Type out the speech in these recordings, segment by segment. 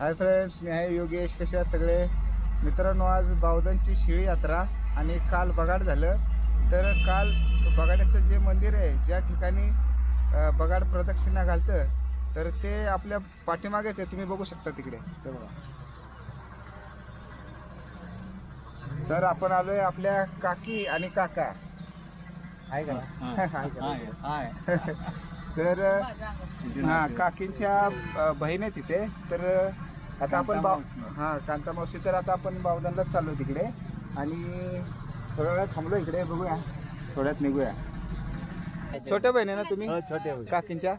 Hi friends मी आहे योगेश. कसे आहात सगळे? मित्रांनो आज बावधनची शिळी यात्रा आणि काल बगाड झालं. तर काल बगाड्याचं जे मंदिर आहे ज्या ठिकाणी बगाड प्रदक्षिणा घालतं तर ते आपल्या पाठीमागेच आहे. तुम्ही बघू शकता तिकडे. ते बघा. तर आपण आलोय आपल्या काकी आणि काका. आहे का? आहे का? तर हा काकींच्या बहीण आहे तिथे. तर आता आपण बाव हा कांता मावशी तर आता आपण बावदानलाच चाललो तिकडे. आणि थोड्या वेळात थांबलो इकडे बघूया. थोड्यात निघूया. छोट्या बहिणी ना तुम्ही छोटे काकींच्या?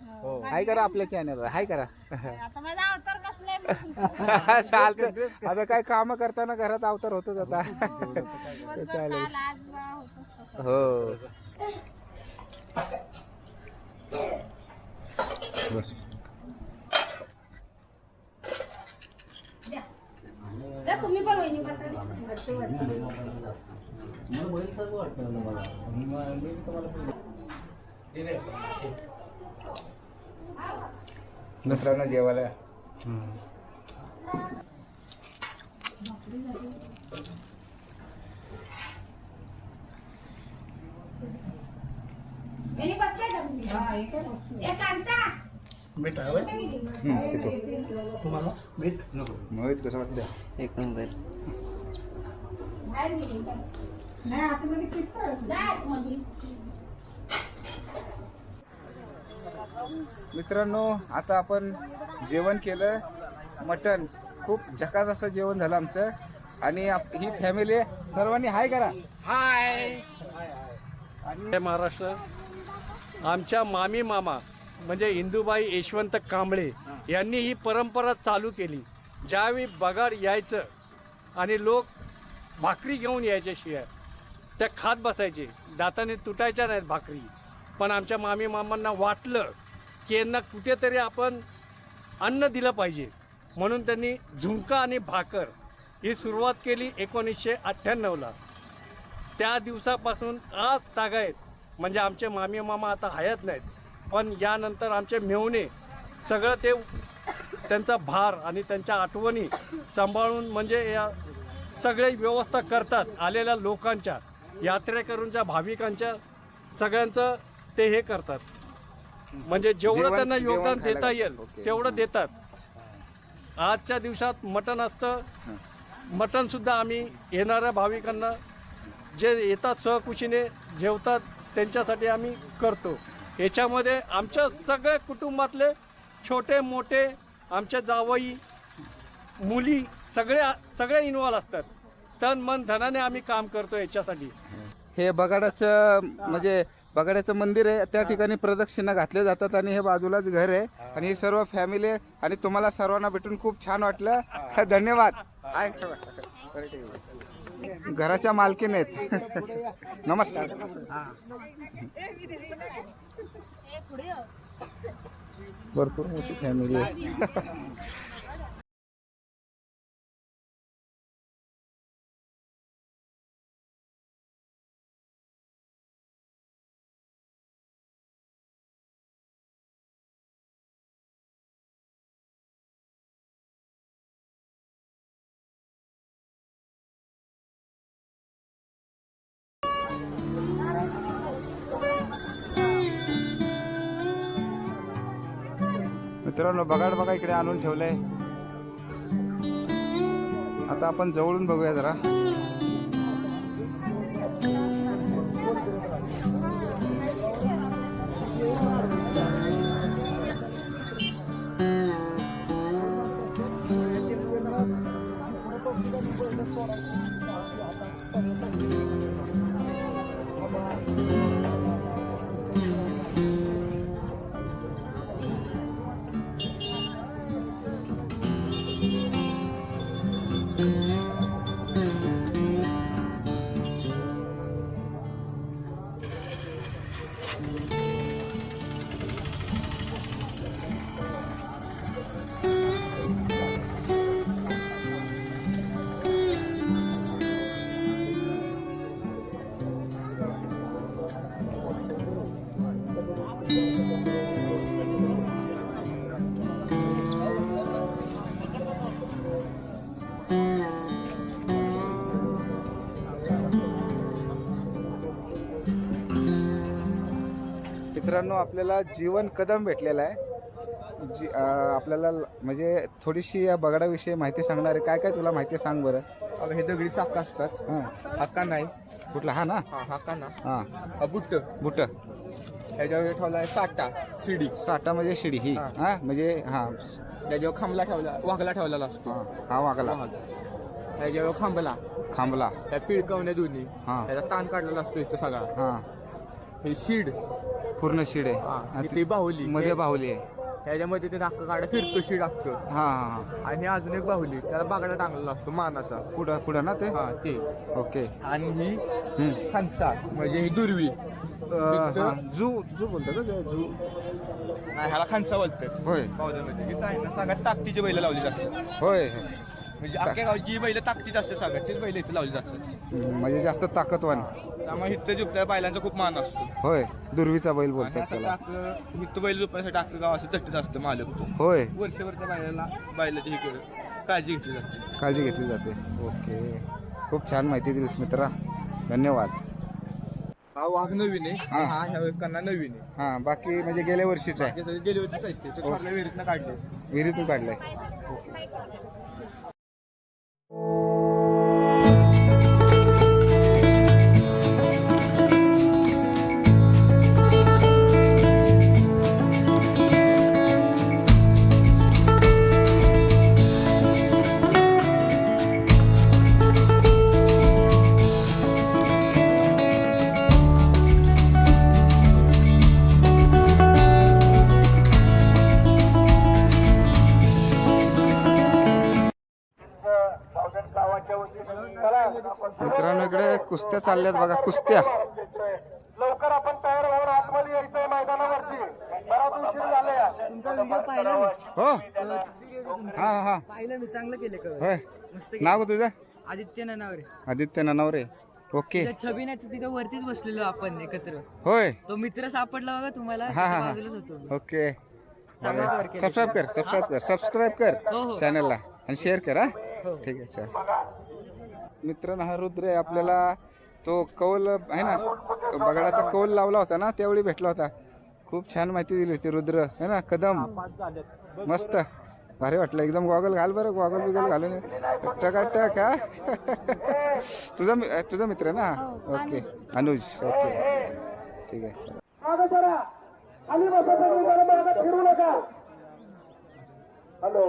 हाय करा आपल्या चॅनलवर हाय करा. चालतं आता काय काम करताना घरात अवतार होतच आता. दिवसभर चालेल. हो. बस. द्या तुम्ही पण वहिनी बसा. मित्रांनो जेवायला वहिनी बसल्या का तुम्ही? ए, कांता. मीठ. तुम्हाला मोहित कसं वाटतं? एक नंबर. मित्रांनो आता आपण जेवण केलं. मटन खूप झकास असं जेवण झालं आमचं. आणि आप- ही फॅमिली सर्वांनी हाय करा. जय महाराष्ट्र आमच्या मामी मामा. म्हणजे इंदुबाई यशवंत कांबळे यांनी ही परंपरा चालू केली. ज्यावेळी बगाड यायचं आणि लोक भाकरी घेऊन यायचे शिवाय त्या खात बसायचे. दाताने तुटायच्या नाहीत भाकरी. पण आमच्या मामी मामांना वाटलं की यांना कुठेतरी आपण अन्न दिलं पाहिजे. म्हणून त्यांनी झुंका आणि भाकर ही सुरुवात केली एकोणीसशे अठ्ठ्याण्णवला त्या दिवसापासून आज तागायत म्हणजे आमचे मामी मामा आता हयात नाहीत. पण यानंतर आमचे मेवणे सगळं ते त्यांचा भार आणि त्यांच्या आठवणी सांभाळून म्हणजे या सगळे व्यवस्था करतात आलेल्या लोकांच्या यात्रेकरूंच्या भाविकांच्या सगळ्यांचं ते हे करतात. म्हणजे जेवढं त्यांना योगदान देता येईल. तेवढं देतात. आजच्या दिवसात मटण असतं. हं. मटण सुद्धा आम्ही येणाऱ्या भाविकांना जे येतात सहकुशीने जेवतात त्यांच्यासाठी आम्ही करतो. याच्यामध्ये आमच्या सगळ्या कुटुंबातले छोटे मोठे आमच्या जावई मुली सगळे सगळे इन्वॉल्व असतात. तन मन धनाने आम्ही काम करतो याच्यासाठी. हे बगाडाचं म्हणजे बगाड्याचं मंदिर आहे त्या ठिकाणी प्रदक्षिणा घातल्या जातात आणि हे बाजूलाच घर आहे. आणि ही सर्व फॅमिली आहे आणि तुम्हाला सर्वांना भेटून खूप छान वाटलं. धन्यवाद. घराच्या मालकीन आहेत. नमस्कार. भरपूर मोठी फॅमिली आहे. मित्रांनो बघाड बघा इकडे आणून ठेवलंय. आता आपण जवळून बघूया जरा. मित्रांनो आपल्याला जीवन कदम भेटलेला आहे. जी आपल्याला म्हणजे थोडीशी या बगडाविषयी माहिती सांगणार आहे. काय काय तुला माहिती आहे सांग बरं? अगं हे दगडी चाक असतात. हां. हाका नाही. कुठला? हा ना? हा हाका ना. हां. हा बुट्ट बुट. ह्याच्यावर ठेवलाय साठा शिडी. साठा म्हणजे शिडी ही. हां. हा म्हणजे हा. त्याच्यावर खांबला ठेवला वाघला ठेवलेला असतो. हा, हा वागला वाघ. ह्याच्यावर खांबला. खांबला. त्या पिळकवण्या दोन्ही. हां. त्याचा ताण काढलेला असतो इथं सगळा. हा. हे शीड. पूर्ण शिड आहे. आणि ती बाहुली. मध्ये बाहुली आहे. ह्याच्यामध्ये ते नाक काढा फिरतो शीड असतं हा हा हा. आणि अजून एक बाहुली त्याला बागडा टांगलेला असतो मानाचा. पुढं पुढं ना ते? हा ते. ओके. आणि ही हम्म. खानसा म्हणजे ही दुर्वी. अं, हा, जू जू बोलतो का ते? जू. नाही, ह्याला खानसा बोलतात. होय. ना सगळ्यात ताकदीची बैल लावली जातात. होय. म्हणजे अख्ख्या गावची बैल ताकदीची असते सगळ्यात तीच बैल इथे लावली जातात. हम्म, म्हणजे जास्त ताकदवान. त्यामुळे इथं झुपल्या बैलांचा खूप मान असतो. होय दुर्वीचा बैल आणि बोलतात आता त्याला. टाक इथं बैल झोपण्यासाठी अख्खं गाव असं तट्टीत असतं मालक. होय. वर्षभर त्या बैलाला बैलाची हे केलं काळजी घेतली जाते. काळजी घेतली जाते. ओके. खूप छान माहिती दिलीस मित्रा. धन्यवाद. हा वाघ नवीन आहे. हा. ह्या कन्ना नवीन आहे. हा बाकी म्हणजे गेल्या वर्षीच आहे. हे सगळे गेली वर्षी साहित्य ते. ठरल्या विहिरीतनं काढले विहिरीतून काढलंय. मित्रांनो चालल्यात बघा कुस्त्या. लवकर आपण तयार होऊन आतमध्ये यायचंय मैदानावरती. बराच उशीर झालाय. तुमचा व्हिडिओ पाहिला मी. हो. हा. हा हा. पाहिलं मी चांगलं केलं होय. नाव तुझं? आदित्य नानावरे. आदित्य ननावरे. ओके. त्या छबिनाचं तिथं वरतीच बसलेलो आपण एकत्र. होय. तो मित्र सापडला बघा तुम्हाला हा, हा, हा. ओके. सबस्क्राईब कर सबस्क्राईब कर सबस्क्राईब कर हो, हो. चॅनलला आणि शेअर कर हा. हो. ठीक आहे चल. मित्रांनो हा रुद्र आहे आपल्याला. तो कौल आहे ना बगडाचा कौल लावला होता ना त्यावेळी भेटला होता. खूप छान माहिती दिली होती रुद्र है ना कदम. मस्त. भारी वाटलं. एकदम गॉगल घाल बरं गॉगल बिगल घालून. टका का तुझा मि- तुझा मित्र आहे ना? ओके. अनुज. ओके. ठीक आहे चला. मागं जरा खाली बसा सगळी जरा मागं फिरू नका. हॅलो.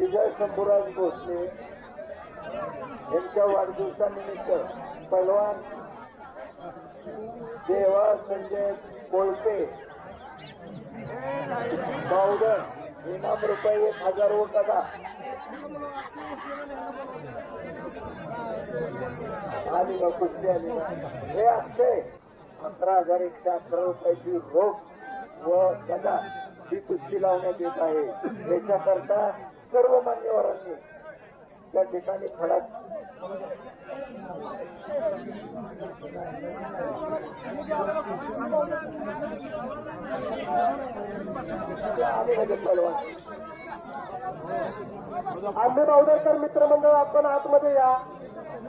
विजय शंभूराज भोसले. यांच्या वाढदिवसानिमित्त पलवान देवा संजय कोळपे बावधन इनाम रुपये एक हजार व कदा आणि मग कुस्ती आली हे असते अकरा हजार एकशे अकरा रुपयाची रोख व कदा ही कुस्ती लावण्यात येत आहे. याच्याकरता सर्व मान्यवरांनी त्या ठिकाणी खडाक आम्ही बावडेकर मित्रमंडळ आपण आतमध्ये या.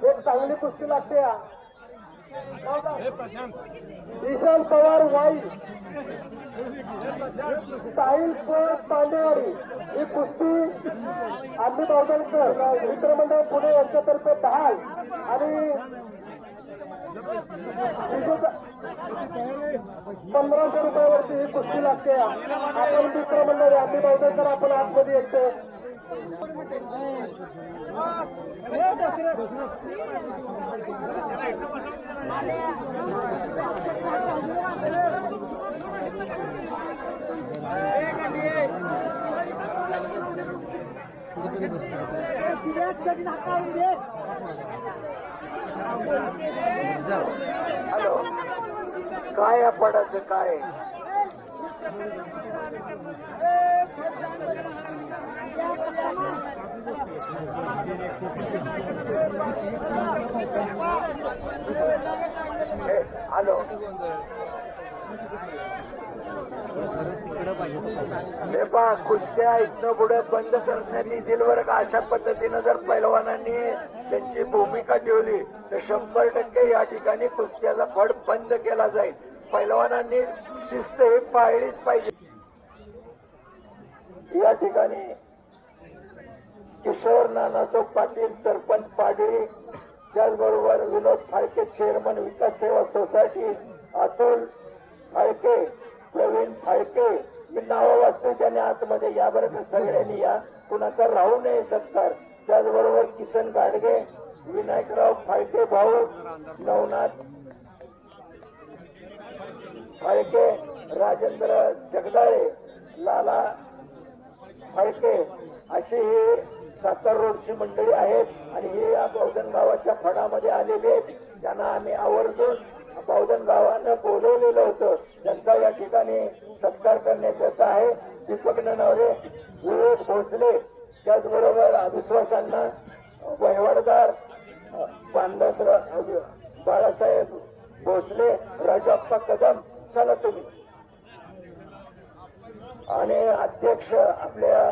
एक चांगली कुस्ती लागते या. विशाल पवार वाई साहिल स्पोर्ट पांडेवाडी ही कुस्ती आम्ही बावडेकर मित्रमंडळ पुणे यांच्यातर्फे दहाल आणि पंधराशे रुपयावरती ही कुस्ती लागते. आपण मित्रमंडळ आम्ही बावडेकर आपण आतमध्ये येतो. काय या पडायचं काय? हॅलो हे पहा कुस्त्या इथनं पुढे बंद करण्यात येतील बरं का अशा पद्धतीनं जर पैलवानांनी त्यांची भूमिका ठेवली तर शंभर टक्के या ठिकाणी कुस्त्याचा फड बंद केला जाईल. पैलवानांनी शिस्त हे पाळलीच पाहिजे. या ठिकाणी किशोर नानासो पाटील सरपंच पाडळी त्याचबरोबर विनोद फाळके चेअरमन विकास सेवा सोसायटी अतुल फाळके प्रवीण फाळके. मी नावं वाचते त्याने आतमध्ये याबरोबर सगळ्यांनी या. कुणाचा राहू नये सत्कार. त्याचबरोबर किसन गाडगे विनायकराव फाळके भाऊ नवनाथ फाळके राजेंद्र जगदाळे लाला फाळके. अशी ही सातार रोडची मंडळी आहेत आणि हे या बहुजन गावाच्या फडामध्ये आलेले आहेत. त्यांना आम्ही आवर्जून बहुजन गावानं बोलवलेलं होतं. त्यांचा या ठिकाणी सत्कार करण्यात आहे. दीपक ननवरे विवेक भोसले त्याचबरोबर अविश्वासांना वहिवाटदार पांडसराव बाळासाहेब भोसले राजाप्पा कदम चला तुम्ही. आणि अध्यक्ष आपल्या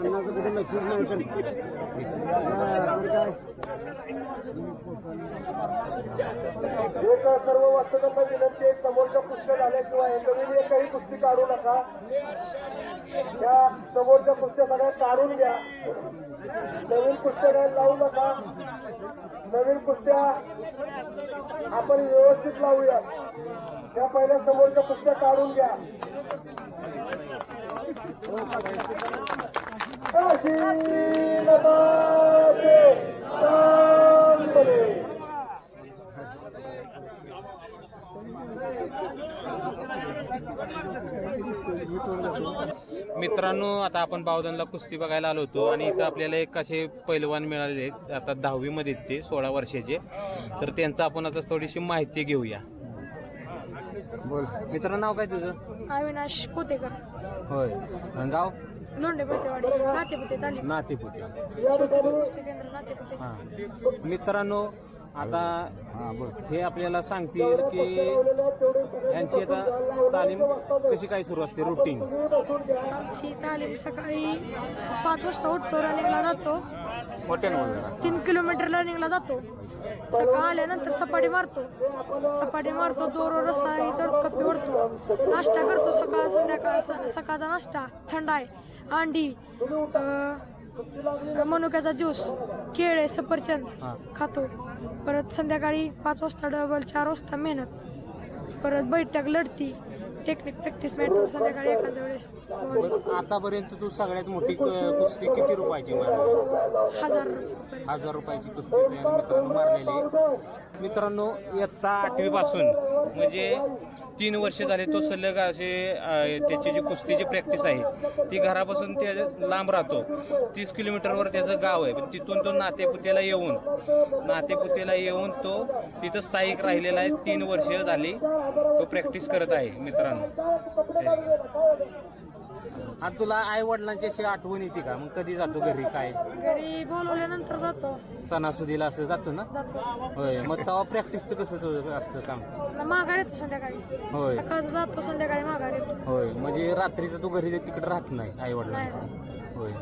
येतो. आलो काय सर्व वास्तवांना विनंती आहे समोरच्या पुस्तक झाल्याशिवाय नवीन काही कुस्ती काढू नका. त्या समोरच्या कुस्त्या सगळ्या काढून घ्या. नवीन कुस्त्या लावू नका. नवीन कुस्त्या आपण व्यवस्थित लावूया. त्या पहिल्या समोरच्या कुस्त्या काढून घ्या. मित्रांनो आता आपण बावधनला कुस्ती बघायला आलो होतो आणि इथं आपल्याला एक असे पैलवान आहेत. आता दहावीमध्ये ते सोळा वर्षाचे. तर त्यांचं आपण आता थोडीशी माहिती घेऊया. बोल. मित्रांनो नाव काय तुझं? अविनाश पोतेकर. होय. आणि गाव? लोंढे पोतेवाडी नातेपुते तालीम. नातेपुते. कुस्ती केंद्र नातेपुते. हां. मित्रांनो आता हे आपल्याला सांगतील की यांची आता तालीम कशी काय सुरू असते रुटीन आमची तालीम सकाळी पाच वाजता उठतो रनिंगला जातो. हॉटेल तीन किलोमीटर रनिंगला जातो. सकाळ आल्यानंतर सपाटी मारतो. सपाटी मारतो दोर रस्ता चढ कप्पी ओढतो नाश्ता करतो सकाळ संध्याकाळ स- सकाळचा नाश्ता थंड आहे. अंडी अं, मनुक्याचा ज्यूस केळे सफरचंद हां. खातो. परत संध्याकाळी पाच वाजता डबल चार वाजता मेहनत. परत बैठक लढती टेक्निक प्रॅक्टिस मॅटर संध्याकाळी एखाद्या वेळेस. बरं आतापर्यंत तू सगळ्यात मोठी क- कुस्ती किती रुपयाची मारली? हजार रुपये. हजार रुपयाची कुस्ती त्या मित्रांनो मारलेली. आहे. मित्रांनो इयत्ता आठवी पासून म्हणजे तीन वर्ष झाले तो सलग असे त्याची जी कुस्तीची प्रॅक्टिस आहे ती घरापासून ते लांब राहतो. तीस किलोमीटरवर त्याचं गाव आहे. पण तिथून तो नातेपुत्याला येऊन नातेपुत्याला येऊन तो तिथं स्थायिक राहिलेला आहे. तीन वर्ष झाली तो प्रॅक्टिस करत आहे मित्रांनो. आता तुला आई वडिलांची अशी आठवण येते का? मग कधी जातो घरी काय? घरी बोलवल्यानंतर जातो. सणासुदीला असं जातो ना? जातो. होय मग तेव्हा प्रॅक्टिसचं कसं तुझं असतं काम? माघार येतो संध्याकाळी. होय. सकाळचं जातो संध्याकाळी माघार येतो. होय म्हणजे रात्रीचं तू घरी तिकडे राहत नाही आई वडिलांना होय.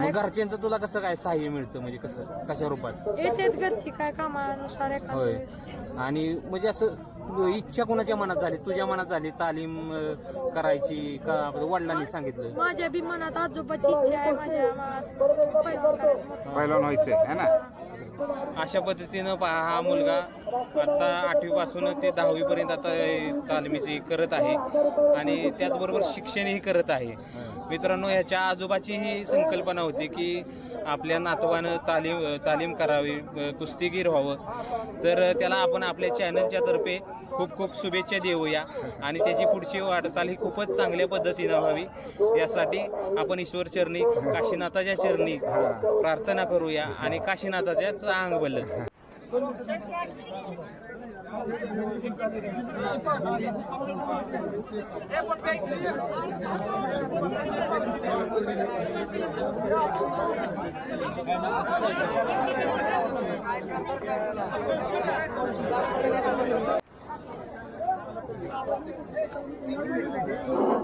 मग घरच्यांचं तुला कसं काय सहाय्य मिळतं? म्हणजे कसं कशा रूपात? येतेच घरची काय कामानुसार एखाद्या होय. वेळेस. आणि म्हणजे असं इच्छा कोणाच्या मनात झाली? तुझ्या मनात झाली तालीम अं, करायची का? वडिलांनी सांगितलं. माझ्या बी मनात आजोबाची इच्छा आहे माझ्या मनात. पैलवान करायचं. पहिला व्हायचंय है ना? अशा पद्धतीनं पहा हा मुलगा आता आठवीपासून ते दहावीपर्यंत आता तालमीची करत आहे. आणि त्याचबरोबर शिक्षणही करत आहे. मित्रांनो ह्याच्या आजोबाची ही संकल्पना होती की आपल्या नातवानं तालीम तालीम करावी कुस्तीगीर व्हावं. तर त्याला आपण आपल्या चॅनलच्या तर्फे खूप खूप शुभेच्छा देऊया. आणि त्याची पुढची वाटचाल ही खूपच चांगल्या पद्धतीनं व्हावी. यासाठी आपण ईश्वर चरणी काशीनाथाच्या चरणी प्रार्थना करूया. आणि काशीनाथाच्याच अंग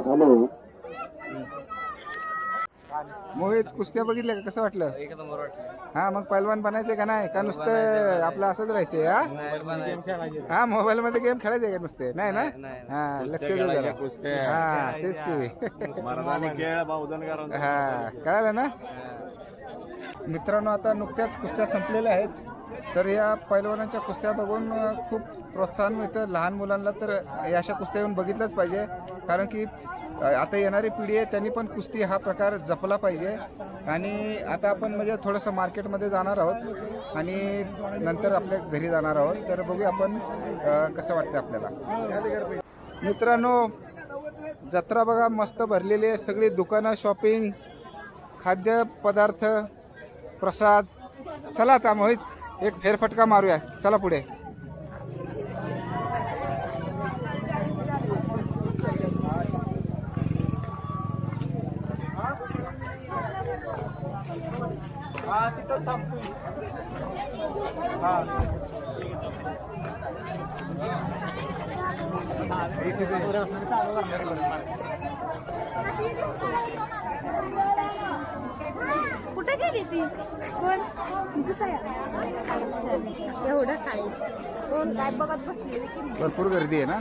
बल्ल मोहित कुस्त्या बघितल्या का? कसं वाटलं? हा मग पैलवान बनायचे का नाही? का नुसतं आपलं असंच राहायचे हा? हा मोबाईल मध्ये गेम खेळायचे का नुसते? नाही ना? हा लक्ष दे जरा. हा तेच की. हा कळालं ना? मित्रांनो आता नुकत्याच कुस्त्या संपलेल्या आहेत. तर या पैलवानांच्या कुस्त्या बघून अ, खूप प्रोत्साहन मिळतं. लहान मुलांना तर या अशा कुस्त्या येऊन बघितलंच पाहिजे. कारण की आता येणारी पिढी आहे त्यांनी पण कुस्ती हा प्रकार जपला पाहिजे. आणि आता आपण म्हणजे थोडंसं मार्केटमध्ये जाणार आहोत आणि नंतर आपल्या घरी जाणार आहोत. तर बघूया आपण कसं वाटतं आपल्याला. मित्रांनो जत्रा बघा मस्त भरलेली आहे. सगळी दुकानं शॉपिंग खाद्यपदार्थ प्रसाद. चला आता मोहित एक फेरफटका मारूया. चला पुढे. कुठे गेली ती? कोण? एवढं काय? कोण? काय बघत बसली भरपूर गर्दी आहे ना?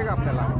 जमते का आपल्याला?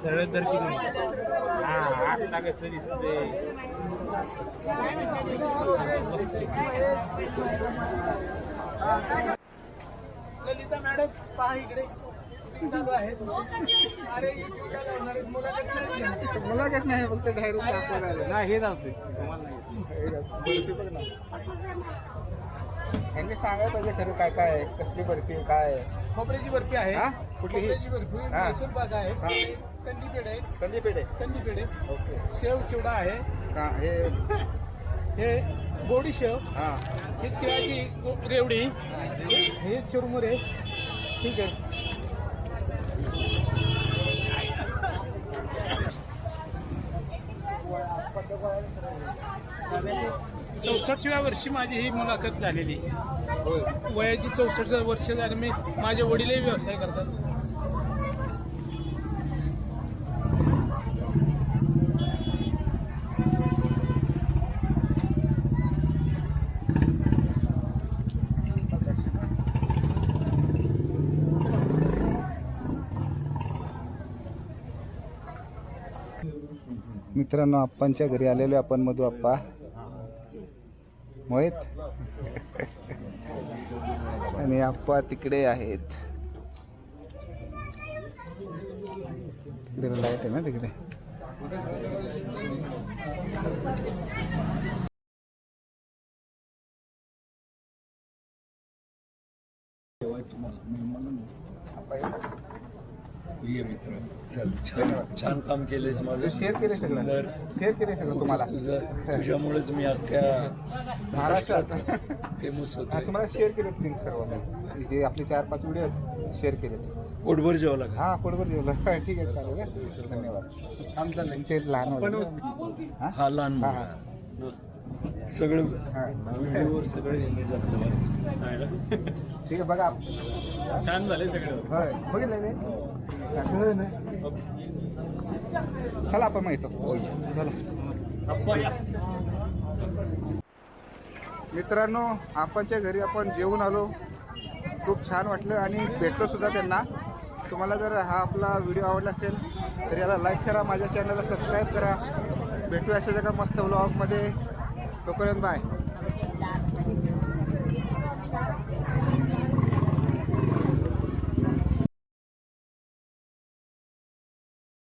तर किती हा आठ लाख सरी तुझे. ललिता मॅडम पहा इकडे. मुलाखत नाही फक्त डायरेक्ट नाही हे जाऊ यांनी सांगायला पाहिजे खरं काय काय आहे कसली बर्फी आहे, काय आहे. खोबऱ्याची बर्फी आहे. हा? कुठली? ही? खोबऱ्याची बर्फी हा. मैसूर पाक आहे. हा. कंदी पेढ आहे. कंदी पेढे कंदी पेढ आहे. ओके. शेव चिवडा आहे. का हे? हे गोडी शेव. हा. ही तिळाची गो- रेवडी हे चुरमुरे. ठीक आहे. चौसष्टव्या वर्षी माझी ही मुलाखत झालेली. वयाची चौसष्ट वर्ष झाली. मी माझे वडीलही व्यवसाय करतात. मित्रांनो आप्पांच्या घरी आलेलो आपण मधू आप्पा. मोहित? आणि आप्पा तिकडे आहेत. तिकडे लाइट आहे ना तिकडे? छान काम केलेस माझं. शेअर केले सगळं. शेअर केले सगळं तुम्हाला. तुझं तुझ्यामुळेच मी अख्ख्या महाराष्ट्रात. फेमस होतो तुम्हाला शेअर केले लिंक सर्व जे आपले चार पाच व्हिडिओ शेअर केले पोटभर जेवा लागला हा पोटभर जेवलं. ठीक आहे चालेल. धन्यवाद. आमचा लहान होते. हा? लहान मुलगा. सगळं हा. व्हिडिओवर? ठीक आहे बघा. छान झाले सगळे. होय बघितलं ते चला आपण मग येतो. चला. मित्रांनो आपणच्या घरी आपण जेवून आलो. खूप छान वाटलं आणि भेटलो सुद्धा त्यांना. तुम्हाला जर हा आपला व्हिडिओ आवडला असेल तर याला लाईक करा माझ्या चॅनलला सबस्क्राईब करा. भेटूया अशा जगा मस्त व्लॉगमध्ये Coco and bye.